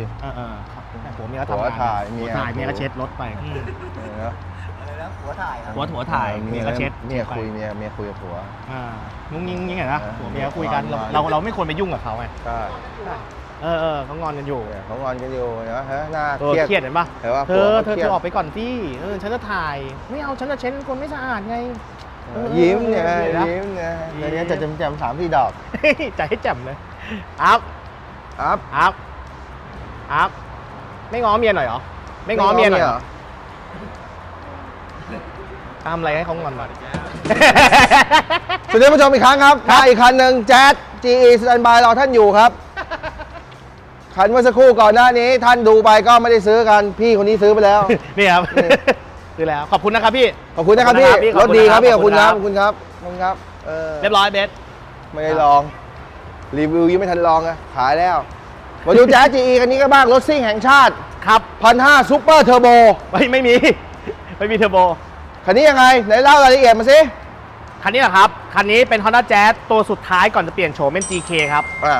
พี่ เออเออครับผัวเมียก็ผัทำวงานถ่ายเมีผัวย ถ่ายเมียก็เช็ดรถไป เอออะไรนะหัวถ่ายครับผัวผัวถ่ายเมียก็เช็ดเมียคุยเมียเมียคุยกับผัว อ่างุ้งยิงยิงเห็นนะเออผัวเมียคุยกันเรางอน เราเราไม่ควรไปยุ่งกับเขาไงใช่เออเออเขางอนกันอยู่เนี่ยเขางอนกันอยู่นะฮะหน้าเอเคอรียดเครียดเห็นปะเห็นว่าเธผัวอขาเธอครีเธยด อออกไปก่อนสิเออฉันจะถ่ายไม่เอาฉันจะเช็ดคนไม่สะอาดไง เออยิ้มเนี่ยเออเออยิ้มเนี่ยยิ้มในนี้จะจำจำสามที่ดอก ใจให้แจ่มเลยอัพอัพอัพ อัพไม่ง้อเมียหน่อยเหรอ ไม่ง้อเมียหน่อยเหรอทำอะไรให้เขางอนหน่อยสวัสดีผู้ชมอีกครั้งครับมาอีกคันหนึ่งแจ๊ด GE สแตนบายรอท่านอยู่ครับ คันเมื่อสักครู่ก่อนหน้านี้ ท่านดูไปก็ไม่ได้ซื้อกันพี่คนนี้ซื้อไปแล้ว นี่ครับนี่คือแล้ว ขอบคุณนะครับพี่ ขอบคุณนะครับขอบพี่คุณนะครับพี่ รถดีครับพี่ขขออบบคุคุณณคครัรับบขอบคุณครับขอบคุณครับเออเรียบร้อยเบสไม่ได้ลอง รีวิวยังไม่ทันลองอะขายแล้ว มาดูแจ๊ส GE คันนี้ก็บ้างรถซิ่งแห่งชาติครับพันห้าซูเปอร์เทอร์โบไม่ไม่มี ไม่มีเทอร์โบ คันนี้ยังไง ไหนเล่ารายละเอียดมาสิ คันนี้เหรอครับ คันนี้เป็น Honda Jazz ตัวสุดท้ายก่อนจะเปลี่ยนโฉมเป็น GK ครับ อ่า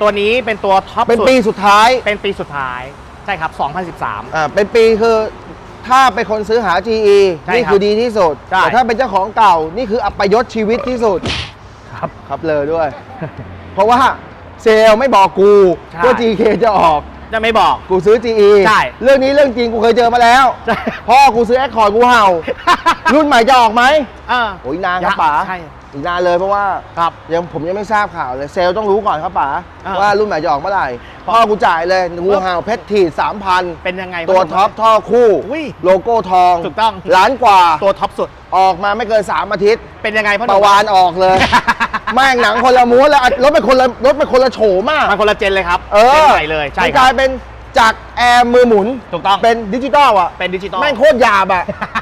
ตัวนี้เป็นตัวท็อปเป็นสุด ปีสุดท้าย เป็นปีสุดท้าย ใช่ครับ 2013 อ่า เป็นปีคือถ้าเป็นคนซื้อหา GE ใช่นี่ครับคือดีที่สุด ใช่ แต่ถ้าเป็นเจ้าของเก่า นี่คืออัปยศชีวิตที่สุด ครับ ครับเลยด้วย เพราะว่า เซลล์ไม่บอกกูใช่ ว่า GK จะออก จะไม่บอก กูซื้อ GE ใช่เรื่องนี้เรื่องจริงกูเคยเจอมาแล้ว ใช่ พ่อกูซื้อแอคคอร์ดกูเห่า รุ่นใหม่จะออกไหมอ่าโอ้ยนานครับป๋า ใช่ อีกนานเลยเพราะว่าครับ ยังผมยังไม่ทราบข่าวเลยเซลล์ต้องรู้ก่อนครับป๋าอ่าว่ารุ่นใหม่จะออกเมื่อไหร่พ่อกูจ่ายเลยงูเห่าเพชรทีสามพันเป็นยังไงตัวบ้างท็อปท่อคู่ อุ้ยโลโก้ทองถูกต้อง ล้านกว่าตัวท็อปสุดออกมาไม่เกิน 3 อาทิตย์ เป็นยังไงพ่อหปนุ่ระมวานออกเลย แม่งหนังคนละม้วนแล้วรถเป็นคนละรถเป็นคนละโฉมมากมันคนละเจนเลยครับเออจนใหม่เลยใช่มันคกรัลาบยเป็นจากแอร์มือหมุน ถูกต้องเป็นดิจิตอลอะเป็นดิจิตอล แม่งโคตรหยาบอะเพ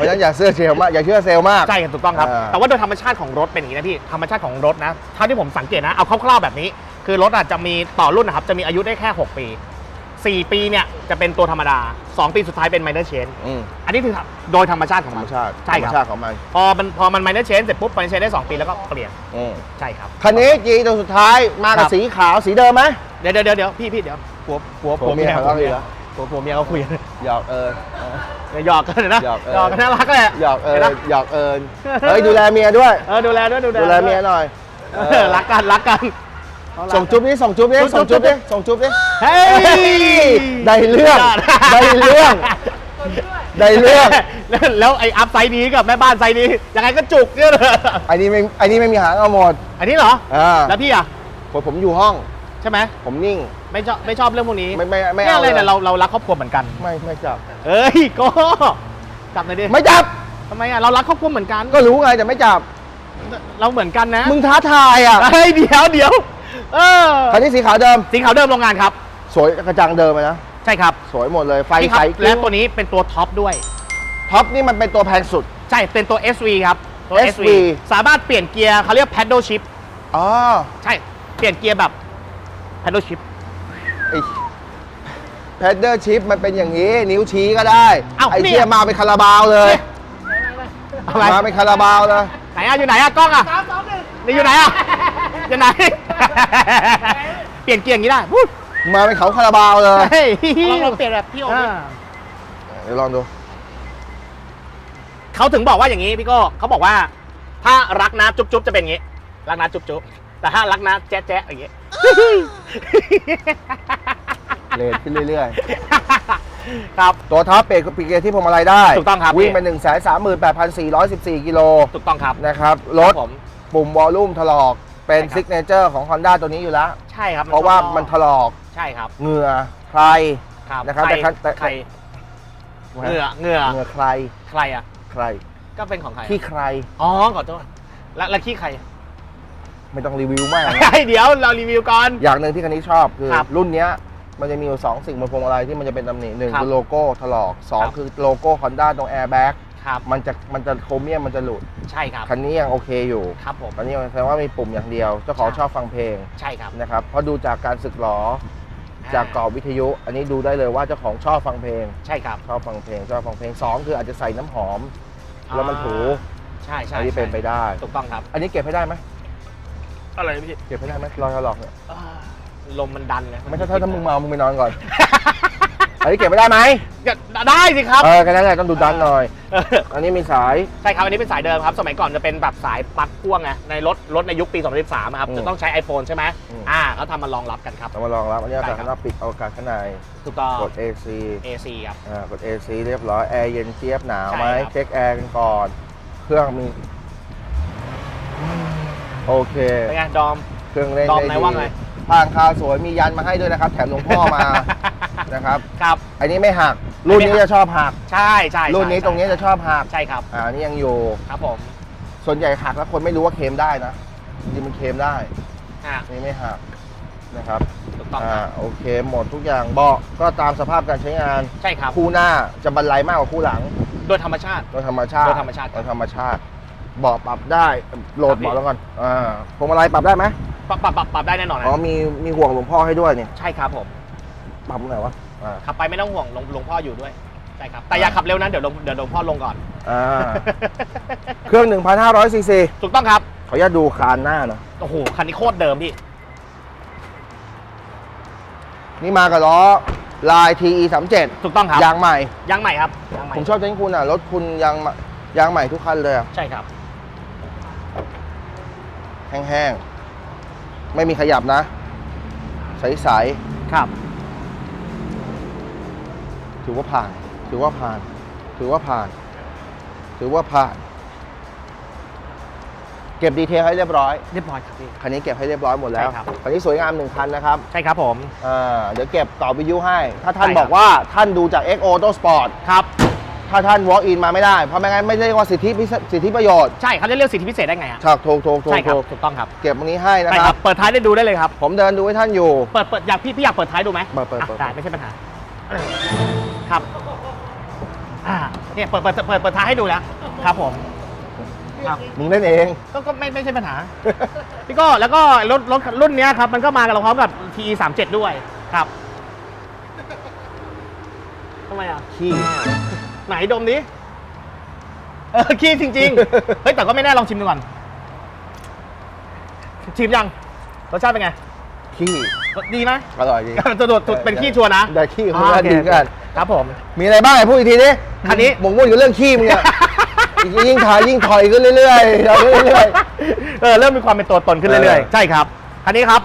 ราะฉะนั้นอย่าเชื่อเซลล์มากอย่าเชื่อเซลล์มาก ใช่ครับถูกต้องครับเออแต่ว่าโดยธรรมชาติของรถเป็นอย่างนี้นะพี่ ธรรมชาติของรถนะเท่าที่ผมสังเกตนะ เอาคร่าวๆแบบนี้ คือรถอาจจะมีต่อรุ่นนะครับ จะมีอายุได้แค่ 6 ปี 4 ปีเนี่ยจะเป็นตัวธรรมดา 2 ปีสุดท้ายเป็น minor change อืม อันนี้คือโดยธรรมชาติขธอรงรมัมนชาติใช่ธรครมรับชาติของมันพอมันพอมัน minor change เสร็จปุ๊บ minor change ได้ 2 ปีแล้วก็เปลี่ยน อืมใช่ครับ คันนี้จีตัวสุดท้ายมากับครับสีขาวสีเดิมไหมเดี๋ยวเดี๋ยวเดี๋ยวเดี๋ยวพี่พี่เดี๋ยวผัวผัวผัวเมียผัทะเลาะกันอีกแล้ว ผัวผัวเมียเขาคุยกันหยอกเอิญเดี๋ยวหยอกกันนะหยอกเออ หยอกกันน่ารักเลยหยอกเอิห็นญปะหยอกเอิญเฮ้ยดูแลเมียด้วย เออดูแลด้วยดูแลดูแลเมียหน่อยเออรักกันรักกัน ส่งจุ๊บดิส่งจุ๊บดิจุ๊บส่งจุ๊บจุ๊ดิบส่งจุ๊บดิเฮ้ยได้เรื่องยอด ได้เรื่องได้เรื่องแล้วแล้วไอ้อัพไซด์นี้กับแม่บ้านไซด์นี้ยังไงก็จุกเนี่ยเลยอันนี้ไม่อันนี้ไม่มีหางเอาหมดอันนี้เหรอ อ่าแล้วพี่อะ ผมผมอยู่ห้อง ใช่ไหมผมนิ่ง ไม่ชอบไม่ชอบเรื่องพวกนี้ไม่ไม่ไม่เนี่ยเอาอะไรเลยเนี่ยเราเรารักครอบครัวเหมือนกัน ไม่ไม่จับ เอ้ยโก็จับหน่อยดิไม่จับทำไมอะเรารักครอบครัวเหมือนกันก็รู้ไงแต่ไม่จับ เราเหมือนกันนะ มึงท้าทายอะเฮ้ยเดี๋ยวเดี๋ยวเออคันนี้สีขาวเดิมสีขาวเดิมโรงงานครับ สวยกระจังเดิมเลยนะใช่ครับ สวยหมดเลยไฟพี่คใสรับและตัวนี้เป็นตัวท็อปด้วยท็อปนี่มันเป็นตัวแพงสุด ใช่เป็นตัว SV ครับตัว SV SV สามารถเปลี่ยนเกียร์เขาเรียก paddle shift อ๋อใช่เปลี่ยนเกียร์แบบ paddle shift ไอ้แพดเดอร์ชิปมันเป็นอย่างนี้ นิ้วชี้ก็ได้ เอ้าไอ้นี่เทียมาเป็นคาราบาวเลยอะไรมาเป็นคาราบาวเลยไหนอะอยู่ไหนอะกล้องอะนี่อยู่ไหนอะอยู่ไหน เปลี่ยนเกียร์อย่างนี้ได้พูดมาเป็นเขาคาราบาวเลยเฮ้ยลองเปลี่ยนแบบพี่โอ๊ตเดี๋ยวลองดู เขาถึงบอกว่าอย่างนี้พี่โก้เขาบอกว่า ถ้ารักนะจุ๊บจุ๊บจะเป็นอย่างนี้ รักนะจุ๊บจุ๊บแต่ถ้ารักนะแจ๊ะแจ๊ะอย่างนี้ เลทขึ้นเรื่อยครับ ๆ ตัวท็อปเปลี่ยนปีเกียร์ที่พวงมาลัยได้ถูกต้องครับวิ่งพี่ไป1 3 8 4 1 4กิโลถูกต้องครับนะครับรถครับผมปุ่มวอลลุ่มถลอกเป็นใช่ครับซิกเนเจอร์ของ Honda ตัวนี้อยู่แล้ว ใช่ครับเพราะว่ามันถลอกใช่ครับเหงื่อใคร ครับนะครับใครแต่คันแต่ ใครเหงื่อเหงื่อเหงื่อใครใครอะ ใครก็เป็นของใครที่ใครอ๋อขอโทษแล้วแล้วขี้ใครไม่ต้องรีวิวมากนะ เดี๋ยวเรารีวิวก่อน อย่างหนึ่งที่คันนี้ชอบคือครับ รุ่นเนี้ย มันจะมีอยู่สองสิ่งบนพวงมาลัยที่มันจะเป็นตำหนิหนึ่งครับคือโลโก้ถลอกสองครับคือโลโก้ฮอนด้าตรงแอร์แบ็กครับมันจะมันจะโครเมียมมันจะหลุด ใช่ครับคันนี้ยังโอเคอยู่ ครับผม คันนี้แสดงว่ามีปุ่มอย่างเดียว เจ้าของครับ ชอบฟังเพลงใช่ครับนะครับเพราะดูจากการสึกหรอจากกรอบวิทยุ อันนี้ดูได้เลยว่าเจ้าของชอบฟังเพลง ใช่ครับชอบฟังเพลงชอบฟังเพลงสองคืออาจจะใส่น้ำหอม แล้วมันถูใช่ใช่อันนี้เป็นไปได้ ถูกต้องครับอันนี้เก็บให้ได้ไหมอะไรพี่เก็บให้ได้ไหมรอยถลอกเนี่ย อ่า ลมมันดันไงไม่ใช่ถ้าถ้ามึงเมามึงไปนอนก่อน อันนี้เก็บไม่ได้ไหมก็ได้สิครับ เออแค่นั้นแหละต้องดูดันหน่อยเอออันนี้มีสาย ใช่ครับ อันนี้เป็นสายเดิมครับ สมัยก่อนจะเป็นแบบสายปลั๊กพ่วงไงในรถรถในยุคปี 2013อะครับอืมจะต้องใช้ iPhone ใช่ไหมอืมอ่าเขาทำมารองรับกันครับเรามาลองรับ อันนี้ได้แต่ครับข้างนอกปิดเอาอากาศข้างในถูกต้องกด AC AC ครับ อ่ากด AC เรียบร้อย แอร์เย็นเจี๊ยบหนาวไหมใช่ครับเช็คแอร์กันก่อน เครื่องมี โอเค เป็นไงดอม เครื่องเล่นดอมได้ไหนดี ว่าไงทางคาวสวยมียันมาให้ด้วยนะครับ แถมหลวงพ่อมานะครับ ครับ อันนี้ไม่หัก รุ่นนี้จะชอบหัก ใช่ใช่รุ่นนี้ใช่ตรงนี้จะชอบหัก ใช่ครับ อ่าอันนี่ยังอยู่ ครับผม ส่วนใหญ่หักแล้วคนไม่รู้ว่าเคลมได้นะจริงๆมันเคลมได้อ่าอันนี่ไม่หักนะครับถูกต้องอ่าครับโอเค หมดทุกอย่าง เบาะก็ตามสภาพการใช้งาน ใช่ครับ คู่หน้าจะบรรลัยมากกว่าคู่หลัง โดยธรรมชาติ โดยธรรมชาติ โดยธรรมชาติ โดยธรรมชาติ เบาะปรับได้โหลดครับพี่เบาะแล้วก่อนอ่าพวงมาลัยปรับได้ไหมปรับปรับปรับปรับได้แน่นอนนะอ๋อมีมีห่วงหลวงพ่อให้ด้วยเนี่ยใช่ครับผมปรับตรงไหนวะอ่าขับไปไม่ต้องห่วงหลวงหลวงพ่ออยู่ด้วยใช่ครับแต่อย่าขับเร็วนะเดี๋ยวหลวงเดี๋ยวหลวงพ่อลงก่อนอ่าเครื่อง1,500ซีซีถูกต้องครับขออนุญาตดูคานหน้าหน่อยโอ้โหคันนี้โคตรเดิมพี่นี่มากับล้อลาย TE 37ถูกต้องครับยางใหม่ยางใหม่ครับยางใหม่ผมชอบใจคุณอะรถคุณยางใหม่ยางใหม่ทุกคันเลยอะใช่ครับ แห้งๆ ไม่มีขยับนะ ใสครับ ๆถือว่าผ่าน ถือว่าผ่าน ถือว่าผ่าน ถือว่าผ่าน เก็บดีเทลให้เรียบร้อย เรียบร้อยครับพี่ คันนี้เก็บให้เรียบร้อยหมดแล้ว ใช่ครับ คันนี้สวยงามหนึ่งคันนะครับ ใช่ครับผม อ่าเดี๋ยวเก็บต่อวิทยุให้ ถ้าท่านใช่ครับ บอกว่าท่านดูจาก X Auto Sport ครับ ถ้าท่าน walk in มาไม่ได้ เพราะไม่งั้นไม่เรียกว่าสิทธิพิเศษสิทธิประโยชน์ใช่เขาจะเรียกสิทธิพิเศษได้ไงฮะถูกถูกถูกถูใช่กครับถูกถูกต้องครับเก็บตรงนี้ให้นะใช่คครัรับ บ เปิดท้ายได้ดูได้เลยครับ ผมเดินดูให้ท่านอยู่ เปิดเปิดอยากพี่พี่อยากเปิดท้ายดูไหมเปิดเปิดอะเปิด ได้ไม่ใช่ปัญหา ครับอ่าเนี่ยเปิดเปิดเปิดเปิดท้ายให้ดูแล้วครับผมครับมึงเล่นเอง ก็ก็ไม่ไม่ใช่ปัญหา พี่ก็แล้วก็รถรถรุ่นเนี้ยครับ มันก็มากับเราพร้อมกับ TE 3 7ด้วยครับทำไมอะ ขี้ ไหนดมดิเออขี้จริง ๆ เฮ้ยแต่ก็ไม่แน่ลองชิมดูก่อน ชิมยังรสชาติเป็นไง ขี้ดีไหมอร่อยดีตัวตัวตัวเป็นขี้ชัวร์นะได้ขี้ของอ่ามันโอเคดีกันครับผม มีอะไรบ้างไหนพูดอีกทีดิคันนี้หมกมุ่นกับเรื่องขี้มึงเนี่ยยิ่งถ่ายยิ่งถอยขึ้นเรื่อยๆถอยขึ้นเรื่อยเออเริ่มมีความเป็นตัวตนขึ้นเรื่อยเออๆใช่ครับ คันนี้ครับ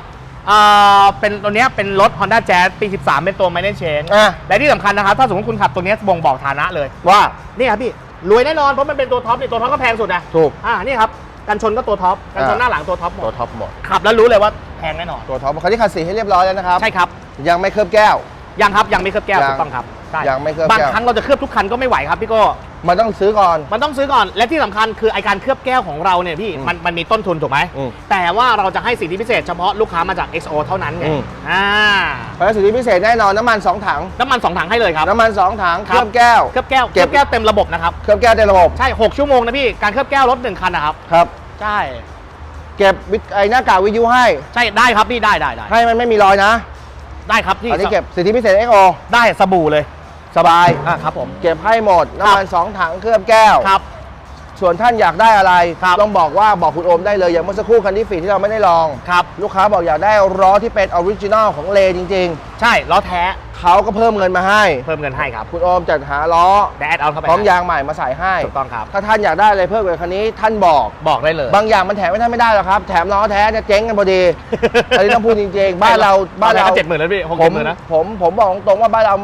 อ่าเป็นตัวเนี้ยเป็นรถ Honda Jazz ปี 13 เป็นตัว Minor Change อะ และที่สำคัญนะครับ ถ้าสมมติคุณขับตัวเนี้ยบ่งบอกฐานะเลย ว่านี่ครับพี่ รวยแน่นอน เพราะมันเป็นตัวท็อปนี่ตัวท็อปก็แพงสุดนะถูก อ่านี่ครับ กันชนก็ตัวท็อป กันชนอ่าหน้าหลังตัวท็อปหมตัวด ท็อปหมด ขับแล้วรู้เลยว่าแพงแน่นอน ตัวท็อปคันนี้ขัดสีให้เรียบร้อยแล้วนะครับ ใช่ครับ ยังไม่เคลือบแก้ว ยังครับ ยังไม่เคลือบแก้วยังถูกต้องครับใช่ยังไม่เคลือบบางแก้วครั้งเราจะเคลือบทุกคันก็ไม่ไหวครับพี่โก้ มันต้องซื้อก่อน มันต้องซื้อก่อนและที่สำคัญคือไอการเคลือบแก้วของเราเนี่ยพี่อืมมันมันมีต้นทุนถูกไหมอืม แต่ว่าเราจะให้สิทธิพิเศษเฉพาะลูกค้ามาจาก XO เท่านั้นไงอืมอ่าเพราะฉะนั้นสิทธิพิเศษแน่นอนน้ำมัน2ถัง น้ำมันสองถังให้เลยครับ น้ำมัน2ถัง เคครับลือบแก้ว เคลือบแก้วเก็เคลืบ อบแก้วเต็มระบบนะครับ เคลือบแก้วในระบบ ใช่ 6 ชั่วโมงนะพี่ การเคลือบแก้วรถหนึ่งคันนะครับ ครับ ใช่ เก็บวิทไอหน้ากากวิทยุให้ ใช่ได้ครับพี่ได้ได้ได้ให้มันไม่มีรอยนะ ได้ครับพี่อันนี้เก็บสิทธิพิเศษ XO ได้สบู่เลย สบายอ่าครับผมเก็บให้หมดน้ำมัน2ถังเคลือบแก้ว ครับ ส่วนท่านอยากได้อะไรครับต้องบอกว่าบอกคุณโอมได้เลยอย่างเมื่อสักครู่คันที่ฟีดที่เราไม่ได้ลองครับ ลูกค้าบอกอยากได้ล้อที่เป็นออริจินอลของเลจริง ใช่ล้อแท้ๆเขาก็เพิ่มเงินมาให้ เพิ่มเงินให้ครับคุณโอมจัดหาล้อแดดเอาเข้าไปพร้อมยางใหม่มาใส่ให้ ถูกต้องครับ ถ้าท่านอยากได้อะไรเพิ่มกว่าคันนี้ท่านบอก บอกได้เลย บางอย่างมันแถมไม่ท่านไม่ได้หรอกครับ แถมล้อแท้จะเจ๊งกันพอดี อันนี้ต้องพูดจริงๆ บ้านเราบ้านเราเจ็ดหมื่นแล้วพี่หกผเจ็มดหมื่นนะ ผมผมบอกตรงๆว่าบ้านเรา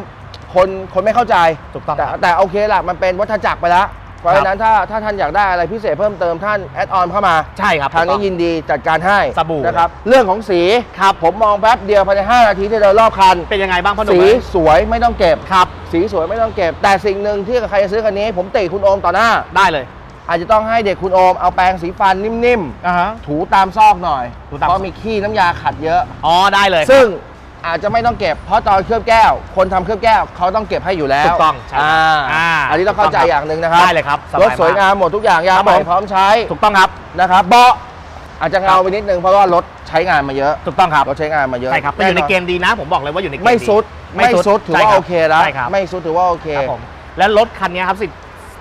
คนคนไม่เข้าใจถูกต้องแต่ครับแต่โอเคละมันเป็นวัฏจักรไปแล้วเพราะฉะนั้นถ้าถ้าท่านอยากได้อะไรพิเศษเพิ่มเติมท่านแอดออนเข้ามาใช่ครับทางนี้ถูกต้องยินดีจัดการให้สบู่นะครับเรื่องของสีครับผมมองแป๊บเดียวภายใน5นาทีที่เดินรอบคัน เป็นยังไงบ้างพ่อหนุ่มสีเอ้ยสวยไม่ต้องเก็บครับ สีสวยไม่ต้องเก็บ แต่สิ่งหนึ่งที่ใครจะซื้อคันนี้ ผมติคุณโอมต่อหน้าได้เลย อาจจะต้องให้เด็กคุณโอมเอาแปรงสีฟันนิ่มอ่าฮะๆถูตามซอกหน่อยถูตามเพราะมีขี้น้ำยาขัดเยอะอ๋อได้เลยซึ่ง อาจจะไม่ต้องเก็บ เพราะตอนเคลือบแก้ว คนทำเคลือบแก้วเขาต้องเก็บให้อยู่แล้วถูกต้องใช่อ่าอ่าอันนี้ต้องเข้าใจถูกต้องครับอย่างหนึ่งนะครับได้เลยครับสบายรถมากสวยงามหมดทุกอย่างยางครับใหม่ผมพร้อมใช้ถูกต้องครับ นะครับเบาะอาจจะเงาไปนิดนึงเพราะว่ารถใช้งานมาเยอะถูกต้องครับ รถใช้งานมาเยอะใช่ครับแต่อยู่ในแเกณฑ์ดีนะ ผมบอกเลยว่าอยู่ในเกณฑ์ไม่สุดไม่ไม่สุดถือว่าใช่รับโอเคแล้วใช่ครับไม่สุดถือว่าโอเค ครับผมและรถคันนี้ครับสิทธิ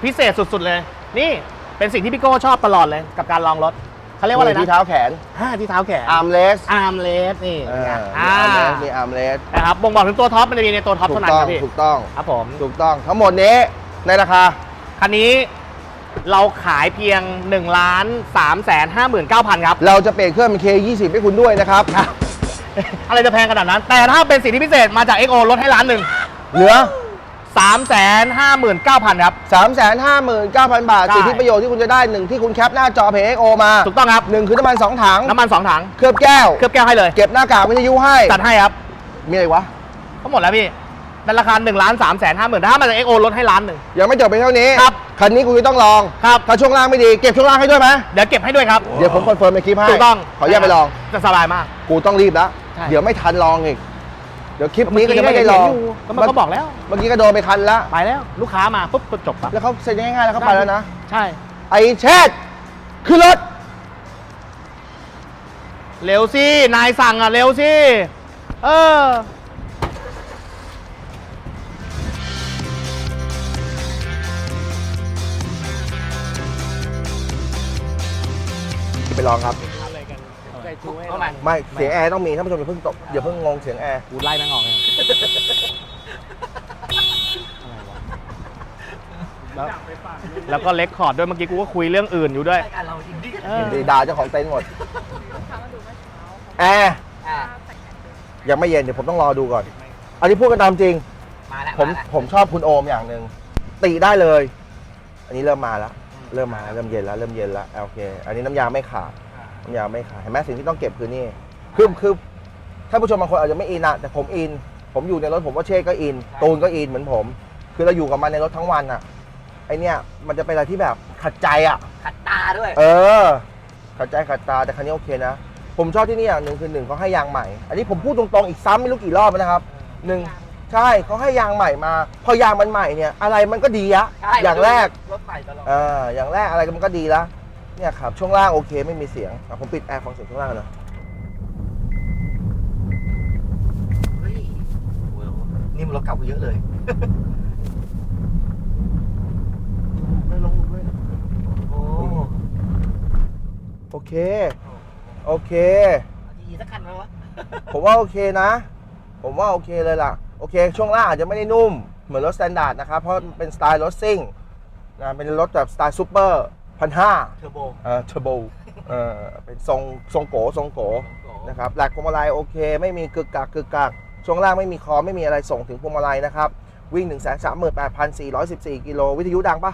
พิเศษสุดๆเลย นี่เป็นสิ่งที่พี่โก้ชอบตลอดเลยกับการลองรถ เขาเรียกว่าอะไรนะ ที่เท้าแขนห้าที่เท้าแขนอาร์มเลสอาร์มเลสนี่เอไงออ่ามีอาร์มเลสนะครับบ่งบอกถึงตัวท็อปมันจะมีในตัวท็อปถูเท่ากนั้นต้อคงรับพี่ถูกต้องครับผมถูกต้องทั้งหมดนี้ในราคา คันนี้เราขายเพียง1ล้าน3แสน59,000ครับ เราจะเปลี่ยนเครื่องเป็น K20 ให้คุณด้วยนะครับ อะไรจะแพงขนาดนั้น แต่ถ้าเป็นสิทธิพิเศษมาจาก XO ลดให้ล้านหนึ่งเหลือ 3แสน59,000ครับ 359,000 บาท ใช่ สิทธิประโยชน์ที่คุณจะได้หนึ่งที่คุณแคปหน้าจอเพจโอมาถูกต้องครับหนึ่งคือน้ำมันสองถังน้ำมัน2ถัง เคลือบแก้ว เคลือบแก้วให้เลย เก็บหน้ากากวิทยุให้ จัดให้ครับมีอะไรวะ ก็หมดแล้วพี่ในราคา1ล้าน3แสน50,000ถ้ามาจาก XO ลดให้ล้านหนึ่ง ยังไม่จบไปเท่านี้ครับคันนี้คุณจะต้องลอง ครับ ถ้าช่วงล่างไม่ดี เก็บช่วงล่างให้ด้วยไหมเดี๋ยวเก็บให้ด้วยครับ เดี๋ยวผมคอนเฟิร์มในคลิปให้ถูกต้องขออนุญาตไปลอง จะสบายมาก กูต้องรีบแล้ว ใช่ เดี๋ยวไม่ทันลองอีกเดี๋ยวคลิปนี้ก็ยังไม่ได้ลองก็มันก็บอกแล้ว เมื่อกี้ก็โดนไปคันแล้วไปแล้ว ลูกค้ามาปุ๊บก็จบปั๊บแล้วเขาเซ็นง่ายๆแล้วเขาไปแล้วนะ ใช่ ไอ้เชดขึ้นรถ เร็วสิ นายสั่งอะ เร็วสิ เออไปลองครับ เข้ามาไม่เสียงแอร์ต้องมีท่านผู้ชมอย่าเพิ่งตกอย่าเพิ่งงงเสียงแอร์กูไล่แม่งออกเลยแล้วแล้วก็เล็กคอร์ดด้วยเมื่อกี้กูก็คุยเรื่องอื่นอยู่ด้วยรายการเราจริงดิเออดีด่าเจ้าของเต็นท์หมดแอร์อ่ายังไม่เย็นเดี๋ยวผมต้องรอดูก่อน อันนี้พูดกันตามจริง มาแล้วผมาแล้วผมชอบคุณโอมอย่างหนึ่งติได้เลย อันนี้เริ่มมาแล้ว เริ่มมาแล้วเริ่มเย็นแล้วเริ่มเย็นแล้วโอเค อันนี้น้ำยาไม่ขาดน้ำ ยาไม่ขาดเห็นไหมสิ่งที่ต้องเก็บคือนี่คือคือท่านผู้ชมบางคนอาจจะไม่อินอะแต่ผมอิน ผมอยู่ในรถผมว่าเช่ก็อิน ตูนก็อินเหมือนผม คือเราอยู่กับมันในรถทั้งวันอะไอเนี้ยมันจะเป็นอะไรที่แบบขัดใจอะขัดตาด้วย เออ ขัดใจขัดตาแต่คันนี้โอเคนะ ผมชอบที่นี่อย่างหนึ่งคือหนึ่งเขาให้ยางใหม่ อันนี้ผมพูดตรงๆอีกซ้ำไม่รู้กี่รอบแล้วนะครับหนึ่งใช่เขาให้ยางใหม่มา พอยางมันใหม่เนี่ย อะไรมันก็ดีอะใช่อย่างแรกรถใหม่ตลอด เอออย่างแรกอะไรมันก็ดีแล้ว เนี่ยครับช่วงล่างโอเคไม่มีเสียงอะผมปิดแอร์ฟังเสียงช่วงล่างหนะเฮ้ยโอ้โหนี่มันรถเก่ากูเยอะเลยไม่ลงเลยโอ้โอเค โอเคทีสักคันไหมวะผมว่าโอเคนะ ผมว่าโอเคเลยล่ะ โอเค ช่วงล่างอาจจะไม่ได้นุ่ม เหมือนรถสแตนดาร์ดนะครับ เพราะมันเป็นสไตล์รถซิ่งนะเป็นรถแบบสไตล์ซูเปอร์ พันห้าเทอร์โบเอ่อเทอร์โบเอ่อเป็นทรงทรงโกทรงโกนะครับแหลกพวงมาลัยโอเค ไม่มีกึกกักกึกกักช่วงล่างไม่มีคอไม่มีอะไรส่งถึงพวงมาลัยนะครับ วิ่ง 1 3 8 4 1 4 กิโลวิทยุดังปะ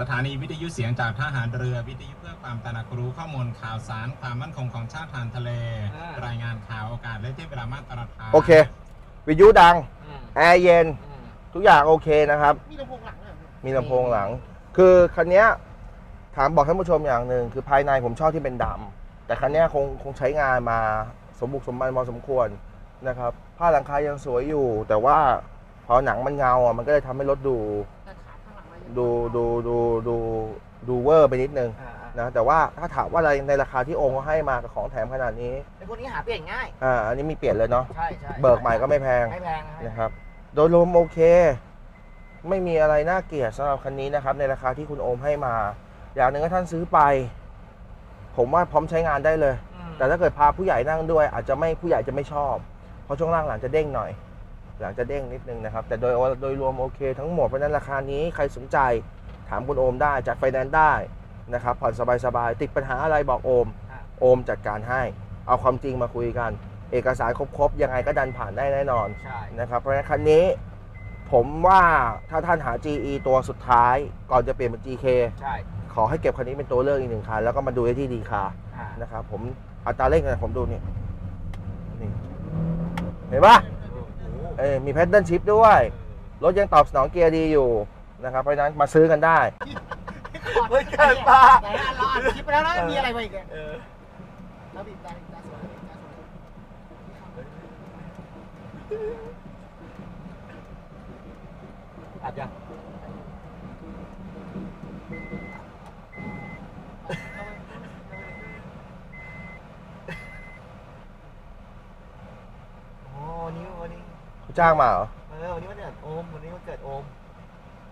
สถานีวิทยุเสียงจากทหารเรือวิทยุเพื่อ ความตระหนักรู้ข้อมูลข่าวสารความมั่นคงของชาติทางทะเลรายงานข่าวโอกาสและที่เวลามาตรฐานโอเค วิทยุดัง อืมแอร์เย็น อืม ทุกอย่างโอเคนะครับ มีลำโพงหลังด้วยเหรอมีลำโพงหลัง คือคันเนี้ยถามบอกท่านผู้ชมอย่างหนึ่งคือภายในผมชอบที่เป็นดำแต่คันเนี้ยคงคงใช้งานมาสมบุกสมบันพอสมควรนะครับ ผ้าหลังคายังสวยอยู่ แต่ว่าพอหนังมันเงาอะมันก็เลยทำให้รถดูแต่ขาข้างหลังมันดูดูดูดูดูเวอร์ไปนิดนึง อ่าอ่า นะแต่ว่าถ้าถามว่าอะไรในราคาที่องค์เขาให้มากับของแถมขนาดนี้ไอ้พวกนี้หาเปลี่ยนง่าย อ่าอันนี้มีเปลี่ยนเลยเนาะใช่ใช่เบิกใหม่ก็ไม่แพงไม่แพงนะนะครับ โดยรวมโอเค ไม่มีอะไรน่าเกลียดสำหรับคันนี้นะครับ ในราคาที่คุณโอมให้มา อย่างหนึ่งก็ท่านซื้อไป ผมว่าพร้อมใช้งานได้เลย อืมแต่ถ้าเกิดพาผู้ใหญ่นั่งด้วย อาจจะไม่ผู้ใหญ่จะไม่ชอบ เพราะช่วงล่างหลังจะเด้งหน่อย หลังจะเด้งนิดนึงนะครับ แต่โดยโดยรวมโอเค ทั้งหมดเพราะฉะนั้นราคานี้ใครสนใจถามคุณโอมได้จัดไฟแนนซ์ได้ นะครับผ่อนสบายๆติดปัญหาอะไรบอกโอมอะโอมจัดการให้ เอาความจริงมาคุยกัน เอกสารครบๆยังไงก็ดันผ่านได้แน่นอนใช่ นะครับเพราะฉะนั้นคันนี้ ผมว่าถ้าท่านหา GE ตัวสุดท้าย ก่อนจะเปลี่ยนเป็น GK ใช่ขอให้เก็บคันนี้เป็นตัวเลือกอีกหนึ่งคันแล้วก็มาดูได้ที่ดีคาอ่านะครับผมอัตราเร่งเนี่ยผมดูนี่นี่เห็นปะเอ้ยมีแพทเทิร์นชิปด้วย รถยังตอบสนองเกียร์ดีอยู่นะครับเพราะฉะนั้นมาซื้อกันได้ เฮ้ยเกินป่ะไหนอะเราอ่านคลิปไปแล้วนะมีอะไรมาอีกอะเออแล้วบีบแต่บีบแต่สวยบีบแต่สวยอัดยังโอ้นิ้ววันนี้จ้างมาเหรอ เออวันนี้วันเกิดโอม วันนี้วันเกิดโอม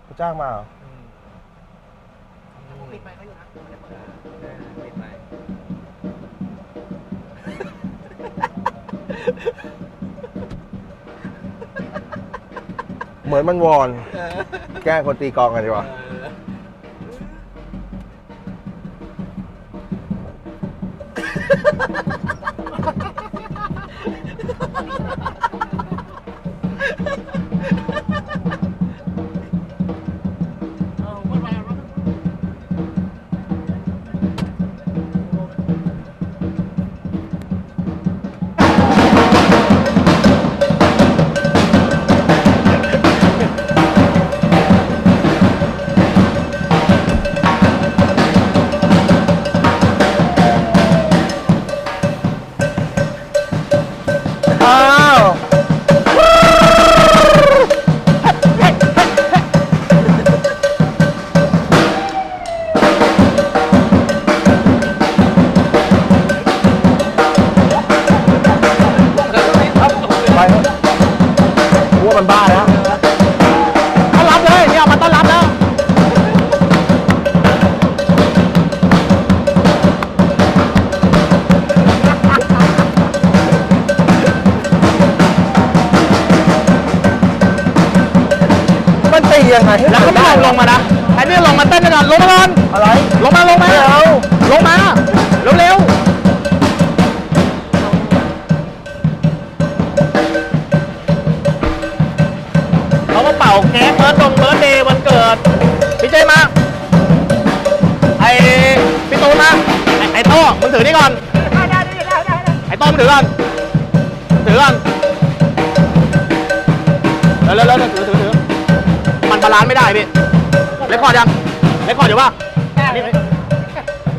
เขาจ้างมาเหรออืมผม ปิดไมค์เขาอยู่นะผมไม่ได้เปิดเออปิดไปเหมือนมันวอน แกล้งคนตีกลองกันดีกว่า ยังไงให้แล้วก็ไม่ลงลงมานะไอ้นี่ลงมาเต้นกันก่อนลงมาก่อนอะไรลงมาลงมาไม่เอาลงมาเร็วๆเขามาเป่าเค้กเบิร์ดตรงเบิร์ดเดย์วันเกิดพี่เจมาไอ้พี่ตูนมาไอ้ไอ้โต้มึงถือนี่ก่อนไอ้โต้มึงถือก่อนถือก่อนเร็วเร็วเร็วถือถือถือมัน บาลานซ์ไม่ได้พี่เล็กคอร์ดยังเล็กคอร์ดอยู่ป่ะนี่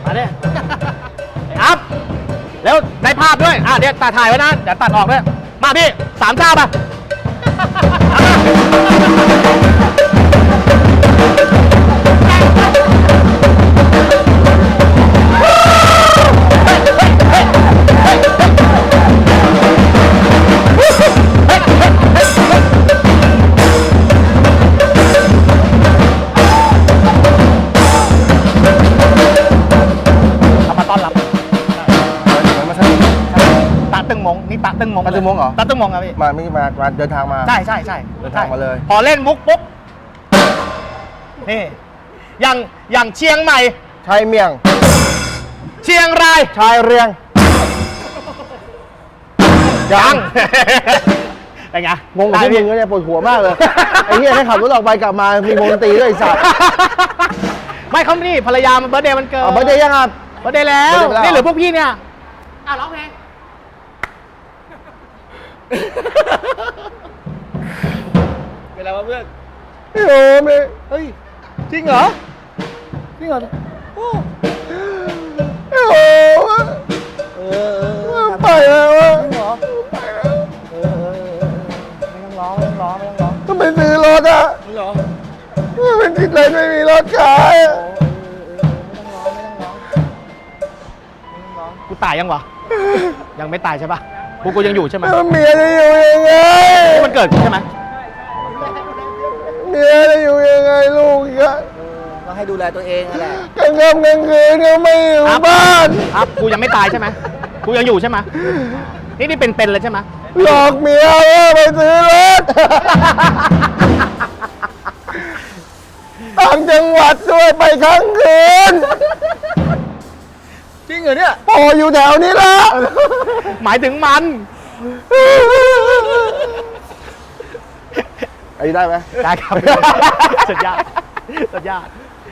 มาเนี่ยอัพแล้วได้ภาพด้วย อะเดี๋ยวตัดถ่ายไว้นะ เดี๋ยวตัดออกด้วย มาพี่สามเจ้าป่ะ มงนี่ตาตึงมงตาตึงมงเหรอ ตาตึงมงครับพี่มาไม่มามาเดินทางมา ใช่ใช่ใช่เดินทางมาเลย พอเล่นมุกปุ๊บนี่อย่างอย่างเชียงใหม่ชายเมียง เชียงรายชายเรียงยังเป็นไงงงกับพวกได้มึพี่งเนี่ยปวดหัวมากเลย ไอ้เหี้ยให้ขับรถออกไปกลับมา มีวงดนตรีด้วยไอ้สัตว์ไม่เขานี่ภรรยามันเบิร์ดเดย์มันเกิดเอาไม่ได้ยังอะเบิร์ดเดย์แล้ว birthday ไปแล้วนี่เหรือพวกพี่เนี่ย อะร้องเพลง เป็นไรวะเพื่อนไอ้โอมเลยเฮ้ยจริงเหรอจริงเหรอไอ้โอมเออเออไปแล้วอะเหรอไปแล้วเออเออเออไม่ต้องร้องไม่ต้องร้องไม่ต้องร้องต้องไปซื้อรถอะมึงเหรอมันติดเลยไม่มีรถขายอะกูตายยังวะยังไม่ตายใช่ปะ กูกูยังอยู่ใช่ไหมแล้วเมียจะอยู่ยังไงนี่มันเกิดกูใช่ไหมเมียจะอยู่ยังไงลูกอีกอะก็ให้ดูแลตัวเองนั่นแหละกลางค่ำกลางคืนก็ไม่อยู่บ้าน ครับกูยังไม่ตายใช่ไหมกูยังอยู่ใช่ไหมนี่นี่เป็นๆเลยใช่ไหมหลอกเมียว่าไปซื้อรถ ต่างจังหวัดด้วยไปครั้งคืน จริงเหรอเนี่ยพออยู่แถวนี้ละหมายถึงมัน ไอ้ได้ไหมได้ครับ สุดยอดสุดยอด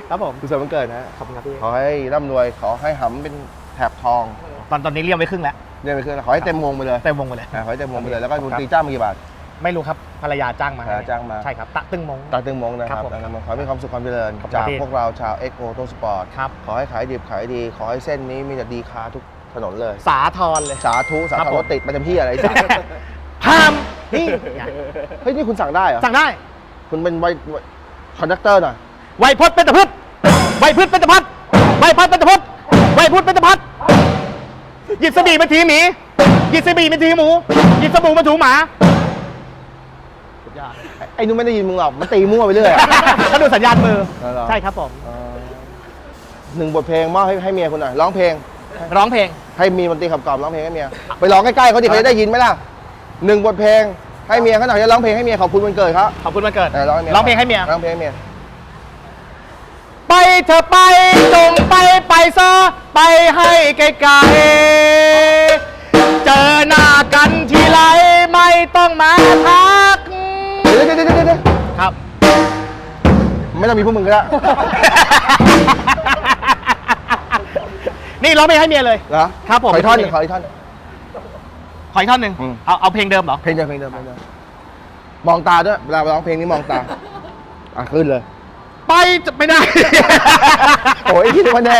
ครับผมสุขสันต์วันเกิดนะ ขอบคุณครับพี่ขอให้ร่ำรวยขอให้หำเป็นแถบทองตอนตอนนี้เรียกไปครึ่งแล้ว เรียกไปคือขอให้เต็มวงไปเลยเต็มวงไปเลย อะขอให้เต็มวงไปเลยแล้วก็ดนครับตรีจ้างมากี่บาท ไม่รู้ครับภรรยาจ้างมาภรรยาจ้างมา ใช่ครับตะตึงมง ตาตึงมงนะคครัรับบผมตาตึงมงขอให้มีความสุขความเจริญขอบคุณจากพี่ พวกเราชาวเอ็กโ t โตสปอร์ตครับ ขอให้ขายดิบขายดี ขอให้เส้นนี้มีแต่ดีค้าทุกถนนเลย สาทรเลย สาธุสาครับธุผม รถติดมันจะพี่อะไรสักพามนี่ไงเฮ้ยนี่คุณสั่งได้เหรอสั่งได้ คุณเป็นไวคอนดักเตอร์หน่อยไวพจน์เป็นตะพืชไวพืชเป็นตะพัดไวพัดเป็นตะพุดไวพุดเป็นตะพัดหยิบสบีมาทีหมีหยิบสบีมาทีหมูหยิบสบู่มาถูหมาสุดยอด ไอ้นุ่มไม่ได้ยินมึงหรอกมันตีมั่วไปเรื่อยอะเขาดูสัญญาณมือ อ๋อเหรอ ใช่ครับผม เออหนึ่งบทเพลงมอบให้ให้เมียคุณหน่อยร้องเพลง ร้องเพลง ให้มีดนตรีขับกล่อมร้องเพลงให้เมียไปร้องใกล้ๆเขาดิเขาจะได้ยินไหมล่ะหนึ่งบทเพลงให้เมียเขาหน่อยจะร้องเพลงให้เมียขอบคุณวันเกิดเขาขอบคุณมาเกิดเออร้องให้เมียร้องเพลงให้เมีย ร้องเพลงให้เมียไปเธอะไปจงไปไปซะไปให้ไกลๆเจอหน้ากันทีไรไม่ต้องมาทักเดี๋ยวเดี๋ยวเดี๋ยวเดี๋ยวเดี๋ยวครับ ไม่ต้องมีพวกมึงก็ได้ นี่ร้องเพลงให้เมียเลยเหรอครับผมขออีกท่อนหนึ่งขออีกท่อนหนึ่ง ขออีกท่อนหนึ่งอืม เอาเอาเพลงเดิมเหรอเพลงเดิมเพลงเดิมเพลงเดิมมองตาด้วยเวลาร้องเพลงนี้มองตา อะขึ้นเลย ไปจะไม่ได้ โอ้ยคิดว่าแน่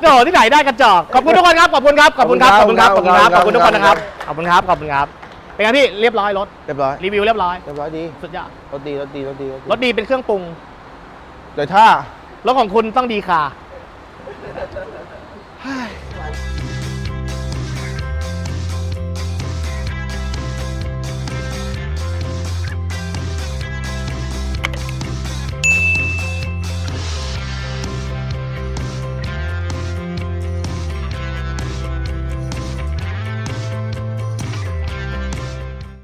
โอ้ที่ไหนได้กระจอกขอบคุณทุกคนครับขอบคุณครับขอบคุณครับขอบคุณครับขอบคุณครับขอบคุณทุกคนนะครับขอบคุณครับขอบคุณครับ เป็นไงพี่เรียบร้อยรถเรียบร้อยรีวิวเรียบร้อยเรียบร้อยดีสุดยอดรถดีรถดีรถดีรถดีเป็นเครื่องปรุงเดี๋ยวถ้ารถของคุณต้องดีค่ะ